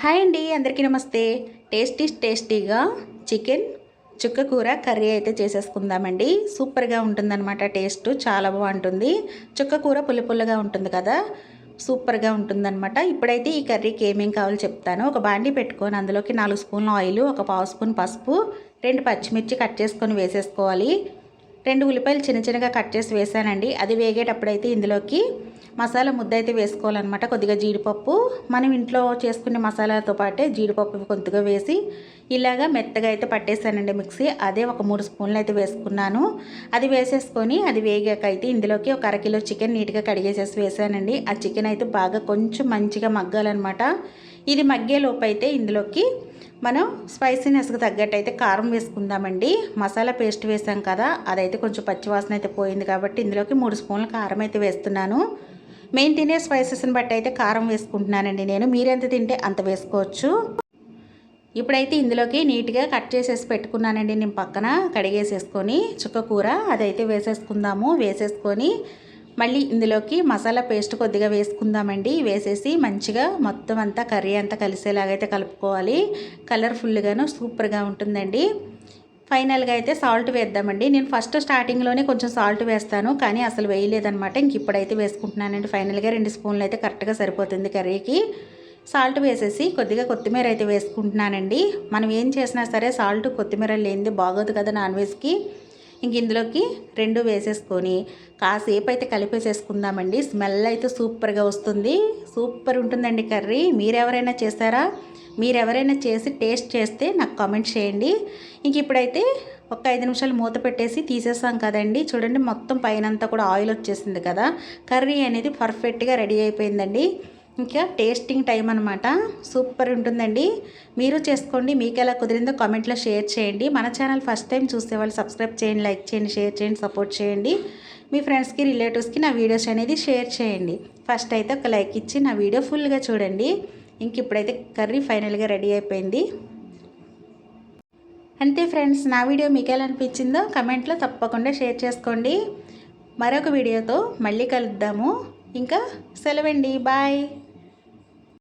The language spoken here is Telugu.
హాయ్ అండి అందరికీ నమస్తే. టేస్టీ టేస్టీగా చికెన్ చుక్క కూర కర్రీ అయితే చేసేసుకుందామండి. సూపర్గా ఉంటుందన్నమాట టేస్ట్ చాలా బాగుంటుంది. చుక్క కూర పుల్ల పుల్లగా ఉంటుంది కదా సూపర్గా ఉంటుందన్నమాట. ఇప్పుడైతే ఈ కర్రీకి ఏమేం కావాలో చెప్తాను. ఒక బాండి పెట్టుకొని అందులోకి నాలుగు స్పూన్ల ఆయిల్ ఒక పావు స్పూన్ పసుపు రెండు పచ్చిమిర్చి కట్ చేసుకొని వేసేసుకోవాలి. రెండు ఉల్లిపాయలు చిన్న చిన్నగా కట్ చేసి వేసానండి. అది వేగేటప్పుడైతే ఇందులోకి మసాలా ముద్ద అయితే వేసుకోవాలన్నమాట. కొద్దిగా జీడిపప్పు. మనం ఇంట్లో చేసుకునే మసాలాతో పాటే జీడిపప్పు కొద్దిగా వేసి ఇలాగా మెత్తగా అయితే పట్టేసానండి మిక్సీ. అదే ఒక మూడు స్పూన్లు అయితే వేసుకున్నాను. అది వేసేసుకొని అది వేగాక అయితే ఇందులోకి ఒక అరకిలో చికెన్ నీట్గా కడిగేసేసి వేసానండి. ఆ చికెన్ అయితే బాగా కొంచెం మంచిగా మగ్గాలన్నమాట. ఇది మగ్గేలోపు అయితే ఇందులోకి మనం స్పైసీనెస్కి తగ్గట్టు అయితే కారం వేసుకుందామండి. మసాలా పేస్ట్ వేసాం కదా అదైతే కొంచెం పచ్చివాసన అయితే పోయింది కాబట్టి ఇందులోకి మూడు స్పూన్ల కారం అయితే వేస్తున్నాను. మెయిన్ తినే స్పైసెస్ని బట్టి అయితే కారం వేసుకుంటున్నానండి నేను. మీరెంత తింటే అంత వేసుకోవచ్చు. ఇప్పుడైతే ఇందులోకి నీట్గా కట్ చేసేసి పెట్టుకున్నానండి నేను పక్కన. కడిగేసేసుకొని చుక్క కూర అదైతే వేసేసుకుందాము. వేసేసుకొని మళ్ళీ ఇందులోకి మసాలా పేస్ట్ కొద్దిగా వేసుకుందామండి. వేసేసి మంచిగా మొత్తం అంతా కర్రీ అంతా కలిసేలాగైతే కలుపుకోవాలి. కలర్ఫుల్గాను సూపర్గా ఉంటుందండి. ఫైనల్గా అయితే సాల్ట్ వేద్దామండి. నేను ఫస్ట్ స్టార్టింగ్లోనే కొంచెం సాల్ట్ వేస్తాను కానీ అసలు వేయలేదనమాట ఇంక ఇప్పుడైతే వేసుకుంటున్నానండి. ఫైనల్గా రెండు స్పూన్లు అయితే కరెక్ట్గా సరిపోతుంది కర్రీకి. సాల్ట్ వేసేసి కొద్దిగా కొత్తిమీర అయితే వేసుకుంటున్నానండి. మనం ఏం చేసినా సరే సాల్ట్ కొత్తిమీర లేనిది బాగోదు కదా నాన్ వెజ్కి. ఇంక ఇందులోకి రెండు వేసేసుకొని కాసేపు అయితే కలిపేసేసుకుందామండి. స్మెల్ అయితే సూపర్గా వస్తుంది. సూపర్ ఉంటుందండి కర్రీ. మీరెవరైనా మీరెవరైనా చేసి టేస్ట్ చేస్తే నాకు కామెంట్ చేయండి. ఇంక ఇప్పుడైతే ఒక ఐదు నిమిషాలు మూత పెట్టేసి తీసేసాం కదండి. చూడండి మొత్తం పైనంతా కూడా ఆయిల్ వచ్చేసింది కదా. కర్రీ అనేది పర్ఫెక్ట్గా రెడీ అయిపోయిందండి. ఇంకా టేస్టింగ్ టైం అనమాట సూపర్ ఉంటుందండి. మీరు చేసుకోండి. మీకు ఎలా కుదిరిందో కామెంట్లో షేర్ చేయండి. మన ఛానల్ ఫస్ట్ టైం చూసే వాళ్ళు సబ్స్క్రైబ్ చేయండి లైక్ చేయండి షేర్ చేయండి సపోర్ట్ చేయండి. మీ ఫ్రెండ్స్కి రిలేటివ్స్కి నా వీడియోస్ అనేది షేర్ చేయండి. ఫస్ట్ అయితే ఒక లైక్ ఇచ్చి నా వీడియో ఫుల్గా చూడండి. ఇంక ఇప్పుడైతే కర్రీ ఫైనల్గా రెడీ అయిపోయింది. అంతే ఫ్రెండ్స్ నా వీడియో మీకు ఎలా అనిపించిందో కమెంట్లో తప్పకుండా షేర్ చేసుకోండి. మరొక వీడియోతో మళ్ళీ కలుద్దాము. ఇంకా సెలవండి బాయ్.